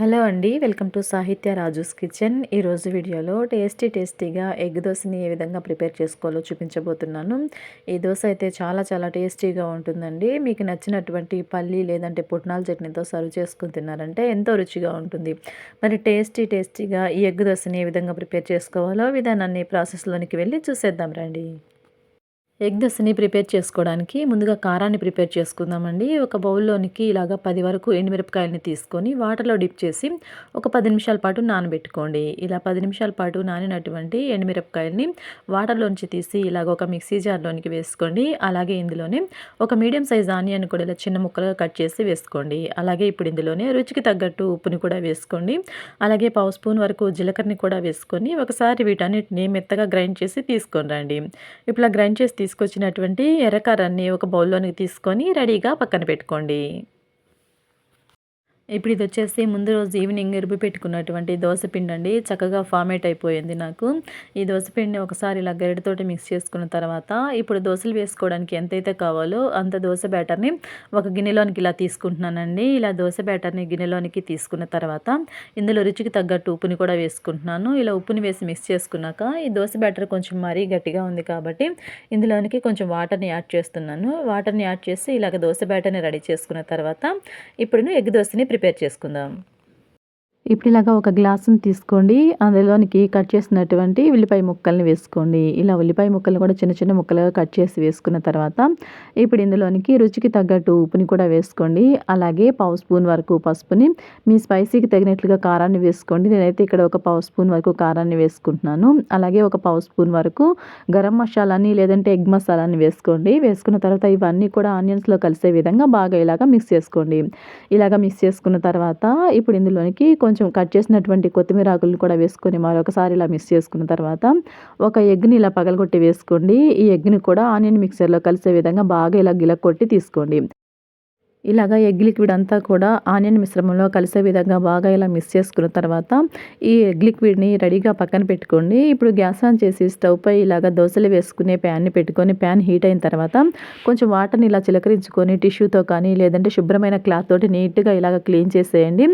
Hello అండి welcome to సాహిత్య Raju's kitchen. ఈరోజు వీడియోలో టేస్టీ టేస్టీగా ఎగ్ దోశని ఏ విధంగా ప్రిపేర్ చేసుకోవాలో చూపించబోతున్నాను. ఈ దోశ అయితే చాలా చాలా టేస్టీగా ఉంటుందండి. మీకు నచ్చినటువంటి పల్లి లేదంటే పుట్నాల చట్నీతో సర్వ్ చేసుకుని తిన్నారంటే ఎంతో రుచిగా ఉంటుంది. మరి టేస్టీ టేస్టీగా ఈ ఎగ్ దోశని ఏ విధంగా ప్రిపేర్ చేసుకోవాలో విధానాన్ని ప్రాసెస్లోనికి వెళ్ళి చూసేద్దాం రండి. ఎగ్ దశని ప్రిపేర్ చేసుకోవడానికి ముందుగా కారాన్ని ప్రిపేర్ చేసుకుందామండి. ఒక బౌల్లోనికి ఇలాగ పది వరకు ఎండుమిరపకాయలని తీసుకొని వాటర్లో డిప్ చేసి ఒక పది నిమిషాల పాటు నానబెట్టుకోండి. ఇలా పది నిమిషాల పాటు నానినటువంటి ఎండుమిరపకాయలని వాటర్లోంచి తీసి ఇలాగ ఒక మిక్సీ జార్లోనికి వేసుకోండి. అలాగే ఇందులోనే ఒక మీడియం సైజ్ ఆనియన్ కూడా ఇలా చిన్న ముక్కలుగా కట్ చేసి వేసుకోండి. అలాగే ఇప్పుడు ఇందులోనే రుచికి తగ్గట్టు ఉప్పుని కూడా వేసుకోండి. అలాగే పావు స్పూన్ వరకు జీలకర్రని కూడా వేసుకొని ఒకసారి వీటన్నిటిని మెత్తగా గ్రైండ్ చేసి తీసుకొని రండి. ఇప్పుడు గ్రైండ్ చేసి తీసుకొచ్చినటువంటి ఎర్రకారాన్ని ఒక బౌల్లోనికి తీసుకొని రెడీగా పక్కన పెట్టుకోండి. ఇప్పుడు ఇది వచ్చేసి ముందు రోజు ఈవినింగ్ రుబ్బి పెట్టుకున్నటువంటి దోశపిండి అండి. చక్కగా ఫార్మేట్ అయిపోయింది నాకు. ఈ దోశపిండిని ఒకసారి ఇలా గరిటతోటి మిక్స్ చేసుకున్న తర్వాత ఇప్పుడు దోశలు వేసుకోవడానికి ఎంతైతే కావాలో అంత దోశ బ్యాటర్ని ఒక గిన్నెలోనికి ఇలా తీసుకుంటున్నానండి. ఇలా దోశ బ్యాటర్ని గిన్నెలోనికి తీసుకున్న తర్వాత ఇందులో రుచికి తగ్గట్టు ఉప్పుని కూడా వేసుకుంటున్నాను. ఇలా ఉప్పుని వేసి మిక్స్ చేసుకున్నాక ఈ దోశ బ్యాటర్ కొంచెం మరీ గట్టిగా ఉంది కాబట్టి ఇందులోనికి కొంచెం వాటర్ని యాడ్ చేస్తున్నాను. వాటర్ని యాడ్ చేసి ఇలాగ దోశ బ్యాటర్ని రెడీ చేసుకున్న తర్వాత ఇప్పుడు ఎగ్ దోశని ప్రిపేర్ ప్రిపేర్ చేసుకుందాం. ఇప్పుడు ఇలాగా ఒక గ్లాసుని తీసుకోండి. అందులోనికి కట్ చేసినటువంటి ఉల్లిపాయ ముక్కల్ని వేసుకోండి. ఇలా ఉల్లిపాయ ముక్కలు కూడా చిన్న చిన్న ముక్కలుగా కట్ చేసి వేసుకున్న తర్వాత ఇప్పుడు ఇందులోనికి రుచికి తగ్గట్టు ఉప్పుని కూడా వేసుకోండి. అలాగే పావు స్పూన్ వరకు పసుపుని మీ స్పైసీకి తగినట్లుగా కారాన్ని వేసుకోండి. నేనైతే ఇక్కడ ఒక పావు స్పూన్ వరకు కారాన్ని వేసుకుంటున్నాను. అలాగే ఒక పావు స్పూన్ వరకు గరం మసాలాని లేదంటే ఎగ్ మసాలాని వేసుకోండి. వేసుకున్న తర్వాత ఇవన్నీ కూడా ఆనియన్స్లో కలిసే విధంగా బాగా ఇలాగా మిక్స్ చేసుకోండి. ఇలాగ మిక్స్ చేసుకున్న తర్వాత ఇప్పుడు ఇందులోనికి కొంచెం కొంచెం కట్ చేసినటువంటి కొత్తిమీర ఆకులను కూడా వేసుకొని మరొకసారి ఇలా మిక్స్ చేసుకున్న తర్వాత ఒక ఎగ్ని ఇలా పగలగొట్టి వేసుకోండి. ఈ ఎగ్ని కూడా ఆనియన్ మిక్సర్లో కలిసే విధంగా బాగా ఇలా గిల కొట్టి తీసుకోండి. ఇలాగ ఎగ్ లిక్విడ్ అంతా కూడా ఆనియన్ మిశ్రమంలో కలిసే విధంగా బాగా ఇలా మిక్స్ చేసుకున్న తర్వాత ఈ ఎగ్ లిక్విడ్ని రెడీగా పక్కన పెట్టుకోండి. ఇప్పుడు గ్యాస్ ఆన్ చేసి స్టవ్ పై ఇలాగ దోశలు వేసుకునే ప్యాన్ని పెట్టుకొని ప్యాన్ హీట్ అయిన తర్వాత కొంచెం వాటర్ని ఇలా చిలకరించుకొని టిష్యూతో కానీ లేదంటే శుభ్రమైన క్లాత్ తోటి నీట్గా ఇలాగ క్లీన్ చేసేయండి.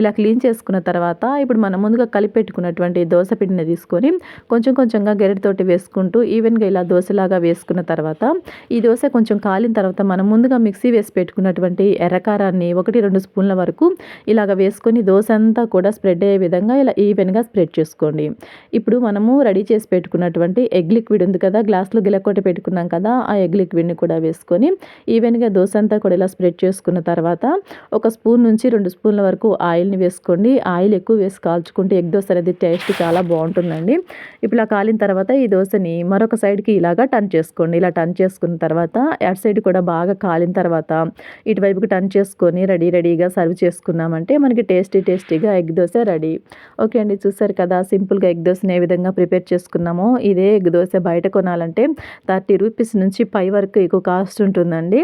ఇలా క్లీన్ చేసుకున్న తర్వాత ఇప్పుడు మనం ముందుగా కలిపెట్టుకున్నటువంటి దోశ పిండిని తీసుకొని కొంచెం కొంచెంగా గెరటితోటి వేసుకుంటూ ఈవెన్గా ఇలా దోశలాగా వేసుకున్న తర్వాత ఈ దోశ కొంచెం కాలిన తర్వాత మనం ముందుగా మిక్సీ వేసి పెట్టుకున్నటువంటి ఉన్నటువంటి ఎర్రకారాన్ని ఒకటి రెండు స్పూన్ల వరకు ఇలాగ వేసుకొని దోశ అంతా కూడా స్ప్రెడ్ అయ్యే విధంగా ఇలా ఈవెన్గా స్ప్రెడ్ చేసుకోండి. ఇప్పుడు మనము రెడీ చేసి పెట్టుకున్నటువంటి ఎగ్ లిక్విడ్ ఉంది కదా గ్లాస్లో గిలకొట్టి పెట్టుకున్నాం కదా ఆ ఎగ్ లిక్విడ్ని కూడా వేసుకొని ఈవెన్గా దోశ అంతా కూడా ఇలా స్ప్రెడ్ చేసుకున్న తర్వాత ఒక స్పూన్ నుంచి రెండు స్పూన్ల వరకు ఆయిల్ని వేసుకోండి. ఆయిల్ ఎక్కువ వేసి కాల్చుకుంటే ఎగ్ దోశ అనేది టేస్ట్ చాలా బాగుంటుందండి. ఇప్పుడు ఇలా కాలిన తర్వాత ఈ దోశని మరొక సైడ్కి ఇలాగా టర్న్ చేసుకోండి. ఇలా టర్న్ చేసుకున్న తర్వాత అటు సైడ్ కూడా బాగా కాలిన తర్వాత ఇటు వైపుకి టర్న్ చేసుకొని రెడీ రెడీగా సర్వ్ చేసుకున్నామంటే మనకి టేస్టీ టేస్టీగా ఎగ్ దోశ రెడీ. ఓకే అండి చూసారు కదా సింపుల్గా ఎగ్ దోశని ఏ విధంగా ప్రిపేర్ చేసుకున్నామో ఇదే ఎగ్ దోశ బయట కొనాలంటే థర్టీ రూపీస్ నుంచి పై వరకు ఎక్కువ కాస్ట్ ఉంటుందండి.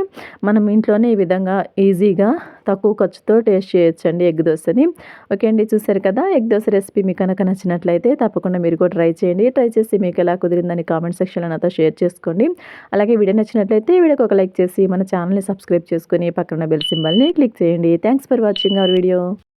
మనం ఇంట్లోనే ఈ విధంగా ఈజీగా తక్కువ ఖర్చుతో టేస్ట్ చేయొచ్చండి ఎగ్ దోశని. ఓకే అండి చూసారు కదా ఎగ్ దోశ రెసిపీ మీకు కనుక నచ్చినట్లయితే తప్పకుండా మీరు కూడా ట్రై చేయండి. ట్రై చేసి మీకు ఎలా కుదిరిందని కామెంట్ సెక్షన్లో నాతో షేర్ చేసుకోండి. అలాగే వీడియో నచ్చినట్లయితే వీడియోకి ఒక లైక్ చేసి మన ఛానల్ని సబ్స్క్రైబ్ చేసుకొని పక్కన బెల్ సింబల్ని క్లిక్ చేయండి. Thanks for watching our video.